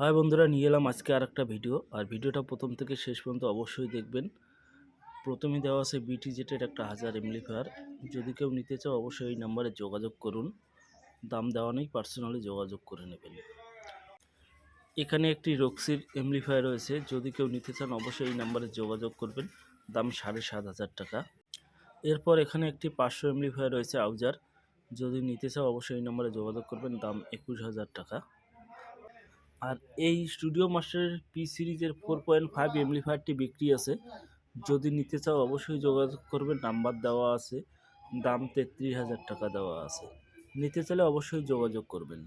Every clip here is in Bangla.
হাই বন্ধুরা, নিয়ে এলাম আজকে আর একটা ভিডিও। আর ভিডিওটা প্রথম থেকে শেষ পর্যন্ত অবশ্যই দেখবেন। প্রথমে দেওয়া আছে বিটি জেটের একটা হাজার এমলিফায়ার যদি কেউ নিতে চাও, অবশ্যই এই নাম্বারে যোগাযোগ করুন। দাম দেওয়া নেই, পার্সোনালি যোগাযোগ করে নেবেন। এখানে একটি রক্সির এমলিফায়ার রয়েছে। যদি কেউ নিতে চান, অবশ্যই এই নাম্বারে যোগাযোগ করবেন। দাম সাড়ে সাত হাজার টাকা। এরপর এখানে একটি পাঁচশো এমলিফায়ার রয়েছে আউজার। যদি নিতে চাও, অবশ্যই এই নাম্বারে যোগাযোগ করবেন। দাম একুশ হাজার টাকা। আর এই স্টুডিও মাস্টারের পি সিরিজের ফোর পয়েন্ট ফাইভ এমলিফায়ারটি বিক্রি আছে। যদি নিতে চাও অবশ্যই যোগাযোগ করবেন নাম্বার দেওয়া আছে, দাম তেত্রিশ হাজার টাকা দেওয়া আছে। নিতে চাইলে অবশ্যই যোগাযোগ করবেন।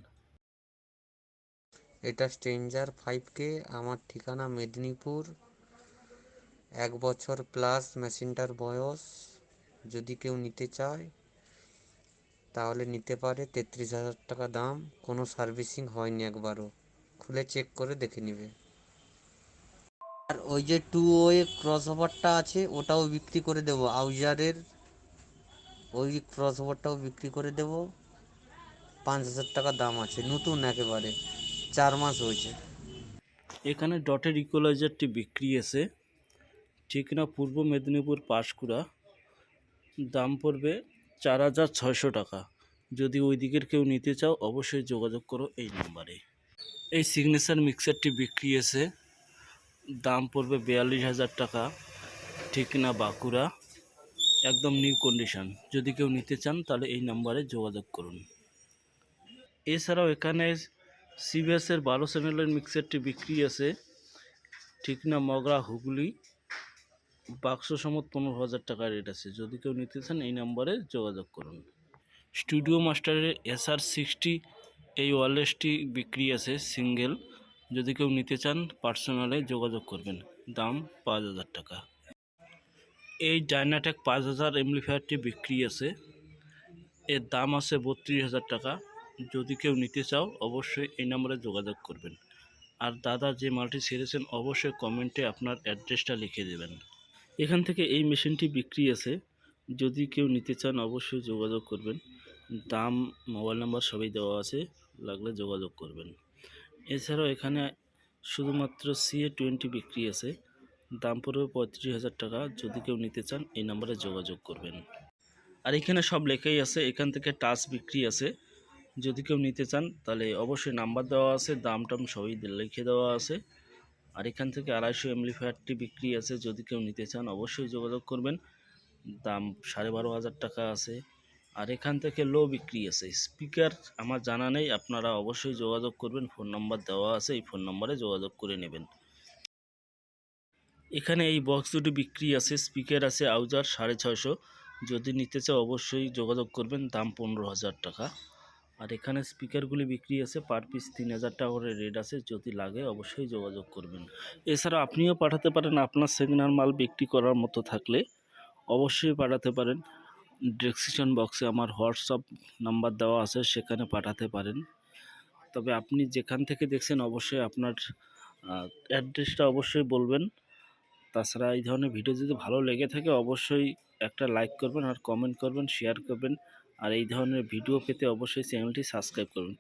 এটা স্ট্রেঞ্জার ফাইভ কে আমার ঠিকানা মেদিনীপুর। এক বছর প্লাস মেশিনটার বয়স, যদি কেউ নিতে চায়, তাহলে নিতে পারে, তেত্রিশ হাজার টাকা দাম। কোনো সার্ভিসিং হয়নি একবারও। খুলে চেক করে দেখে নিবে। আর ওই যে টু ওয়ে ক্রস ওভারটা আছে ওটাও বিক্রি করে দেবো। আউজারের ওই ক্রস ওভারটাও বিক্রি করে দেবো। পাঁচ হাজার টাকা দাম আছে নতুন একেবারে চার মাস হয়েছে। এখানে ডটের ইকোলাইজারটি বিক্রি আছে। ঠিকানা পূর্ব মেদিনীপুর পাঁশকুড়া দাম পড়বে চার হাজার ছয়শো টাকা। যদি ওই দিকের কেউ নিতে চাও অবশ্যই যোগাযোগ করো এই নাম্বারে। এই সিগনেচার মিক্সারটি বিক্রি আছে দাম পড়বে বিয়াল্লিশ হাজার টাকা। ঠিকানা বাঁকুড়া? একদম নিউ কন্ডিশন যদি কেউ নিতে চান, তাহলে এই নাম্বারে যোগাযোগ করুন। এছাড়াও এখানে সিবিএসের বারো চ্যানেলের মিক্সারটি বিক্রি আছে ঠিকনা মগরা হুগলি? বাক্স সমত পনেরো হাজার টাকা রেট আছে। যদি কেউ নিতে চান, এই নাম্বারে যোগাযোগ করুন। স্টুডিও মাস্টারের এসআর সিক্সটি এই ওয়ারলেসটি বিক্রি আছে সিঙ্গেল। যদি কেউ নিতে চান, পার্সোনালে যোগাযোগ করবেন। দাম পাঁচ হাজার টাকা। এই ডাইনাটেক পাঁচ হাজার এমলিফায়ারটি বিক্রি আছে। এর দাম আছে বত্রিশ হাজার টাকা। যদি কেউ নিতে চাও, অবশ্যই এই নম্বরে যোগাযোগ করবেন। আর দাদা যে মালটি ছেড়েছেন অবশ্যই কমেন্টে আপনার অ্যাড্রেসটা লিখে দেবেন। এখান থেকে এই মেশিনটি বিক্রি আছে। যদি কেউ নিতে চান, অবশ্যই যোগাযোগ করবেন। দাম মোবাইল নাম্বার সবই দেওয়া আছে, লাগলে যোগাযোগ করবেন। এছাড়াও এখানে শুধুমাত্র সিএ টোয়েন্টি বিক্রি আছে, দাম পড়বে পঁয়ত্রিশ হাজার টাকা, যদি কেউ নিতে চান, এই নাম্বারে যোগাযোগ করবেন। আর এখানে সব লেখাই আছে, এখান থেকে টাচ বিক্রি আছে, যদি কেউ নিতে চান, তাহলে অবশ্যই নাম্বার দেওয়া আছে, দাম টাম সবই লিখে দেওয়া আছে। আর এখান থেকে আড়াইশো এমলিফায়ারটি বিক্রি আছে, যদি কেউ নিতে চান, অবশ্যই যোগাযোগ করবেন। দাম সাড়ে বারো হাজার টাকা আছে। আর এখান থেকে লো বিক্রি আছে। স্পিকার আমার জানা নেই, আপনারা অবশ্যই যোগাযোগ করবেন। ফোন নাম্বার দেওয়া আছে, এই ফোন নাম্বারে যোগাযোগ করে নেবেন। এখানে এই বক্স দুটি বিক্রি আছে স্পিকার আছে আউজার সাড়ে ছয়শো। যদি নিতে চাও অবশ্যই যোগাযোগ করবেন, দাম পনেরো হাজার টাকা। আর এখানে স্পিকারগুলি বিক্রি আছে পার পিস তিন হাজার টাকা করে রেট আছে। যদি লাগে অবশ্যই যোগাযোগ করবেন। এছাড়া আপনিও পাঠাতে পারেন, আপনার সেকেন্ড মাল বিক্রি করার মতো থাকলে। অবশ্যই পাঠাতে পারেন। ডেসক্রিপশন বক্সে আমার হোয়াটসঅ্যাপ নাম্বার দেওয়া আছে, সেখানে পাঠাতে পারেন। তবে আপনি যেখান থেকে দেখছেন অবশ্যই আপনার অ্যাড্রেসটা অবশ্যই বলবেন। তাছাড়া এই ধরনের ভিডিও যদি ভালো লেগে থাকে, অবশ্যই একটা লাইক করবেন আর কমেন্ট করবেন শেয়ার করবেন। আর এই ধরনের ভিডিও পেতে অবশ্যই চ্যানেলটি সাবস্ক্রাইব করুন